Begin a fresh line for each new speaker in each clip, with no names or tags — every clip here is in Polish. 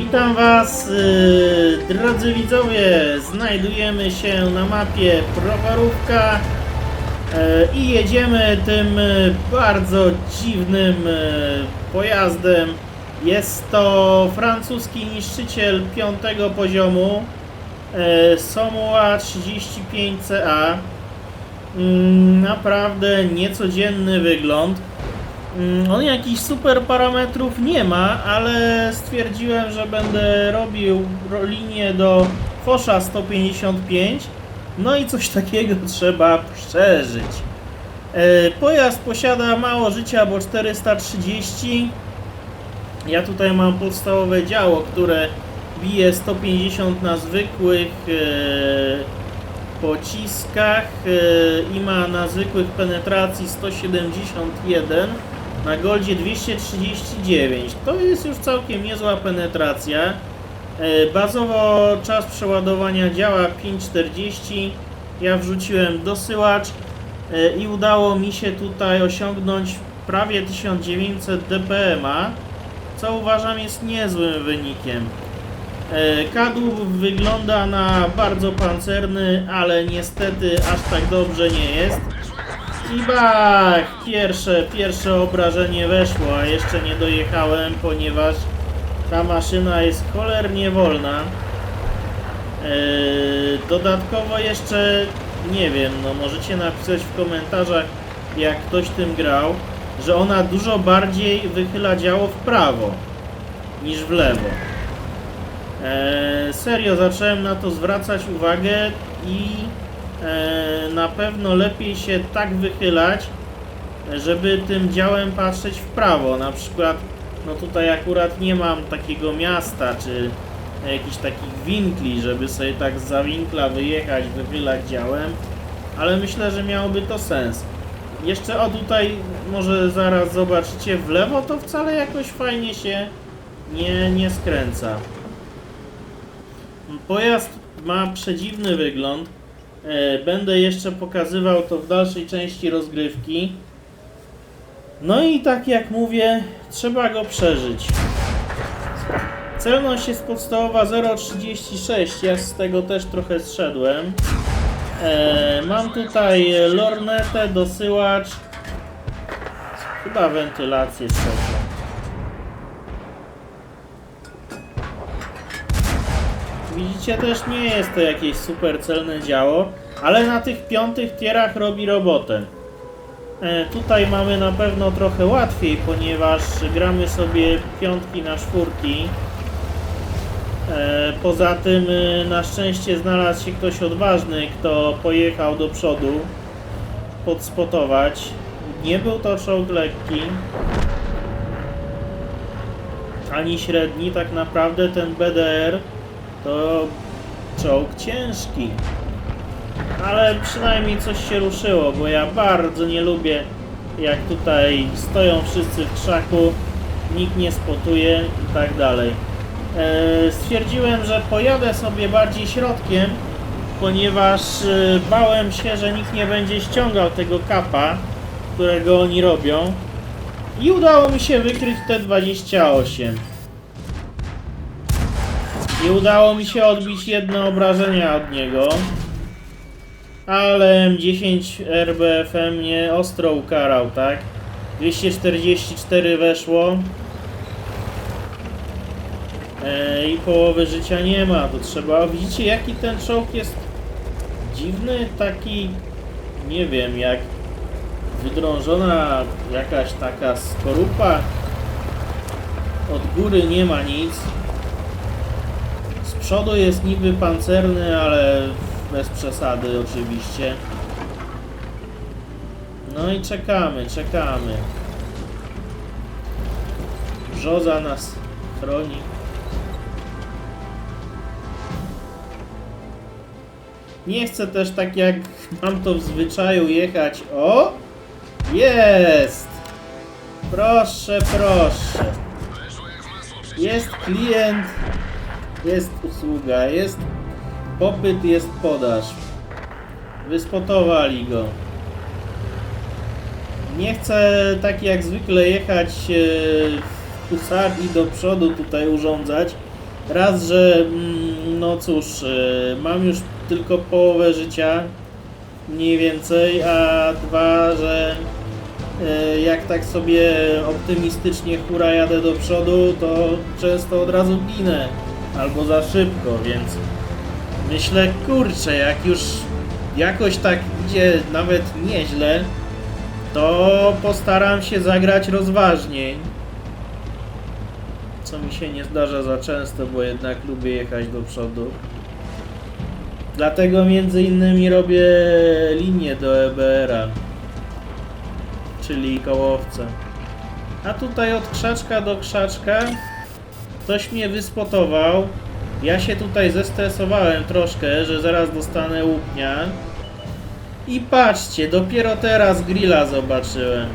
Witam Was, yy, drodzy widzowie. Znajdujemy się na mapie Prowarówka yy, i jedziemy tym yy, bardzo dziwnym pojazdem. Jest to francuski niszczyciel piątego poziomu yy, Somoa 35CA. Mm, Naprawdę niecodzienny wygląd. Mm, On jakichś super parametrów nie ma, ale stwierdziłem, że będę robił ro- linię do Fosza 155. No i coś takiego trzeba przeżyć. E, Pojazd posiada mało życia, bo 430. Ja tutaj mam podstawowe działo, które bije 150 na zwykłych e, pociskach e, i ma na zwykłych penetracji 171 na Goldzie 239. To jest już całkiem niezła penetracja. E, Bazowo czas przeładowania działa 540. Ja wrzuciłem dosyłacz e, i udało mi się tutaj osiągnąć prawie 1900 dpm, co uważam jest niezłym wynikiem. E, Kadłub wygląda na bardzo pancerny, ale niestety aż tak dobrze nie jest. I bach! Pierwsze, pierwsze obrażenie weszło, a jeszcze nie dojechałem, ponieważ ta maszyna jest cholernie wolna. Eee, dodatkowo jeszcze, nie wiem, no możecie napisać w komentarzach, jak ktoś tym grał, że ona dużo bardziej wychyla działo w prawo niż w lewo. Eee, serio, zacząłem na to zwracać uwagę i na pewno lepiej się tak wychylać, żeby tym działem patrzeć w prawo. Na przykład, no tutaj akurat nie mam takiego miasta, czy jakichś takich winkli, żeby sobie tak z zawinkla wyjechać, wychylać działem, ale myślę, że miałoby to sens. Jeszcze o tutaj, może zaraz zobaczycie, w lewo to wcale jakoś fajnie się nie, nie skręca. Pojazd ma przedziwny wygląd. E, Będę jeszcze pokazywał to w dalszej części rozgrywki. No i tak jak mówię, trzeba go przeżyć. Celność jest podstawowa 0,36, ja z tego też trochę zszedłem. E, mam tutaj lornetę, dosyłacz, chyba wentylację trzecią. Widzicie, też nie jest to jakieś super celne działo, ale na tych piątych tierach robi robotę. E, tutaj mamy na pewno trochę łatwiej, ponieważ gramy sobie piątki na czwórki. E, poza tym e, na szczęście znalazł się ktoś odważny, kto pojechał do przodu podspotować. Nie był to czołg lekki, ani średni, tak naprawdę ten BDR to czołg ciężki. Ale przynajmniej coś się ruszyło, bo ja bardzo nie lubię jak tutaj stoją wszyscy w krzaku, nikt nie spotuje i tak dalej. E, stwierdziłem, że pojadę sobie bardziej środkiem, ponieważ e, bałem się, że nikt nie będzie ściągał tego kapa, którego oni robią. I udało mi się wykryć T28. I udało mi się odbić jedno obrażenia od niego. Ale M10 RBFM mnie ostro ukarał, tak? 244 weszło. E, I połowy życia nie ma, to trzeba... Widzicie jaki ten czołg jest dziwny, taki... Nie wiem, jak wydrążona jakaś taka skorupa. Od góry nie ma nic. Przodu jest niby pancerny, ale bez przesady oczywiście. No i czekamy, czekamy. Brzoza nas chroni. Nie chcę też tak jak mam to w zwyczaju jechać. O! Jest! Proszę, proszę. Jest klient, jest usługa, jest popyt, jest podaż. Wyspotowali go. Nie chcę tak jak zwykle jechać e, w husarii do przodu tutaj urządzać, Raz, że mm, no cóż, y, mam już tylko połowę życia, mniej więcej, a dwa, że y, jak tak sobie optymistycznie hura jadę do przodu, to często od razu ginę, albo za szybko, więc myślę, kurczę, jak już jakoś tak idzie nawet nieźle, to postaram się zagrać rozważniej. Co mi się nie zdarza za często, bo jednak lubię jechać do przodu. Dlatego między innymi robię linię do EBR-a, czyli kołowce. A tutaj od krzaczka do krzaczka ktoś mnie wyspotował. Ja się tutaj zestresowałem troszkę, że zaraz dostanę łupnia. I patrzcie, dopiero teraz grilla zobaczyłem.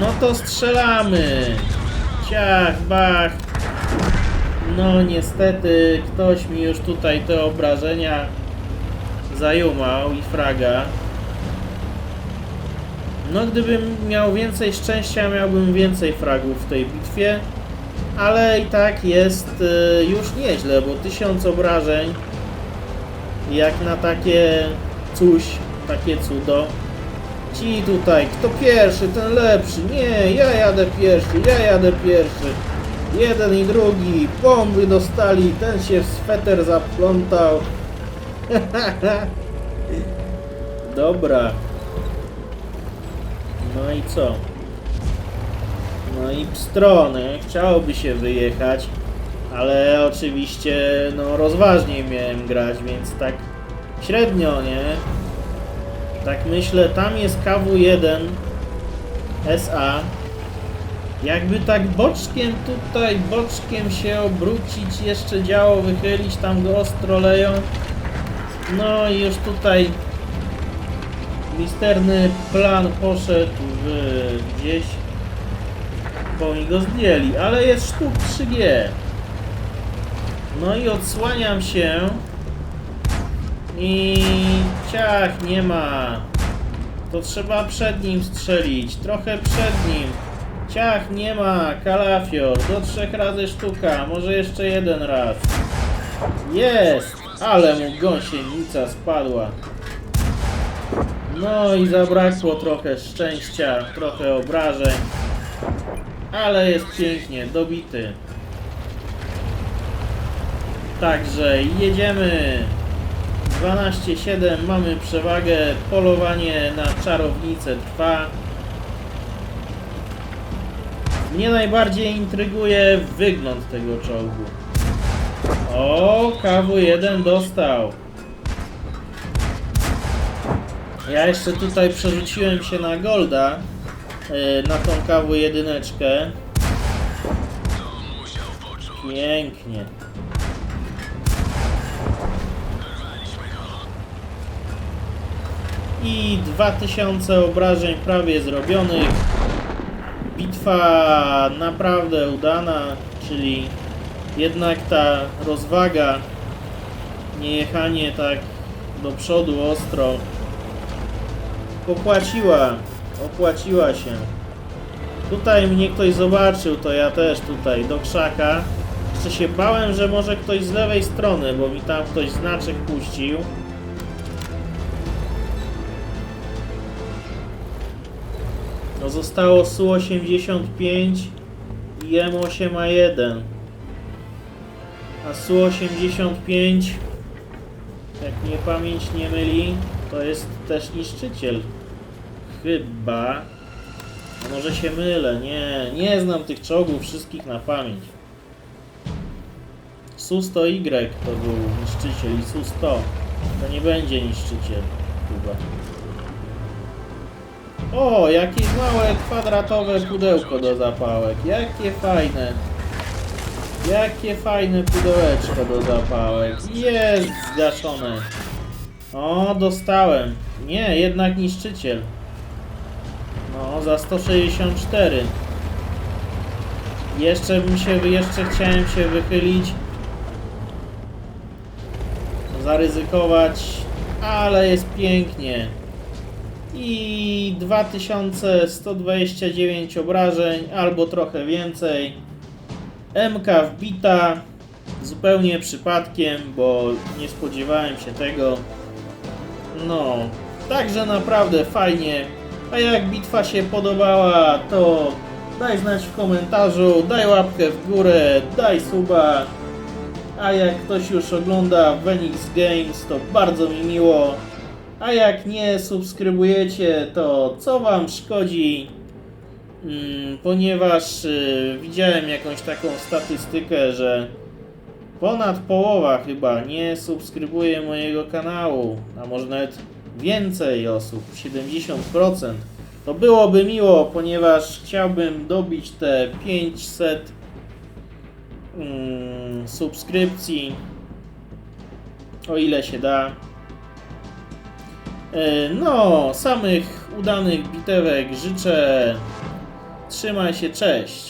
No to strzelamy. Ciach, bach. No niestety ktoś mi już tutaj te obrażenia zajumał i fraga. No gdybym miał więcej szczęścia, miałbym więcej fragów w tej bitwie. Ale i tak jest y, już nieźle, bo tysiąc obrażeń jak na takie coś, takie cudo. Ci tutaj, kto pierwszy, ten lepszy. Nie, ja jadę pierwszy, ja jadę pierwszy. Jeden i drugi, bomby dostali, ten się w sweter zaplątał. Dobra. No i co? No i strony, chciałoby się wyjechać, ale oczywiście no rozważniej miałem grać, więc tak średnio, nie? Tak myślę, tam jest KW1 SA. Jakby tak boczkiem tutaj, boczkiem się obrócić, jeszcze działo wychylić, tam go ostro leją. No i już tutaj misterny plan poszedł w gdzieś bo oni go zdjęli, ale jest sztuk 3G. No i odsłaniam się i ciach nie ma. To trzeba przed nim strzelić, trochę przed nim. Ciach nie ma, kalafior, do trzech razy sztuka, może jeszcze jeden raz. Jest, ale mu gąsienica spadła. No i zabrakło trochę szczęścia, trochę obrażeń. Ale jest pięknie, dobity. Także jedziemy. 12-7, mamy przewagę. Polowanie na czarownicę trwa. Mnie najbardziej intryguje wygląd tego czołgu. O, KW1 dostał. Ja jeszcze tutaj przerzuciłem się na Golda e, na tą kawę jedyneczkę. Pięknie. I 2000 obrażeń prawie zrobionych. Bitwa naprawdę udana, czyli jednak ta rozwaga, nie jechanie tak do przodu ostro, popłaciła, opłaciła się. Tutaj mnie ktoś zobaczył, to ja też tutaj do krzaka. Jeszcze się bałem, że może ktoś z lewej strony, bo mi tam ktoś znaczek puścił. No zostało Su-85 i M8A1. A Su-85, jak mnie pamięć nie myli, to jest też niszczyciel. Chyba. Może się mylę, nie, nie znam tych czołgów wszystkich na pamięć. Su-100Y to był niszczyciel i Su-100 to nie będzie niszczyciel chyba. O, jakie małe kwadratowe pudełko do zapałek. Jakie fajne. Jakie fajne pudełeczko do zapałek. Jest zgaszone. O, dostałem. Nie, jednak niszczyciel. No, za 164. Jeszcze bym się, jeszcze chciałem się wychylić. Zaryzykować, ale jest pięknie. I 2129 obrażeń, albo trochę więcej. MK wbita zupełnie przypadkiem, bo nie spodziewałem się tego. No, także naprawdę fajnie. A jak bitwa się podobała, to daj znać w komentarzu, daj łapkę w górę, daj suba. A jak ktoś już ogląda Venix Games, to bardzo mi miło. A jak nie subskrybujecie, to co wam szkodzi? Mm, ponieważ y, widziałem jakąś taką statystykę, że ponad połowa chyba nie subskrybuje mojego kanału, a może nawet więcej osób, 70%. To byłoby miło, ponieważ chciałbym dobić te 500 mm, subskrypcji, o ile się da. E, No, samych udanych bitewek życzę. Trzymaj się, cześć.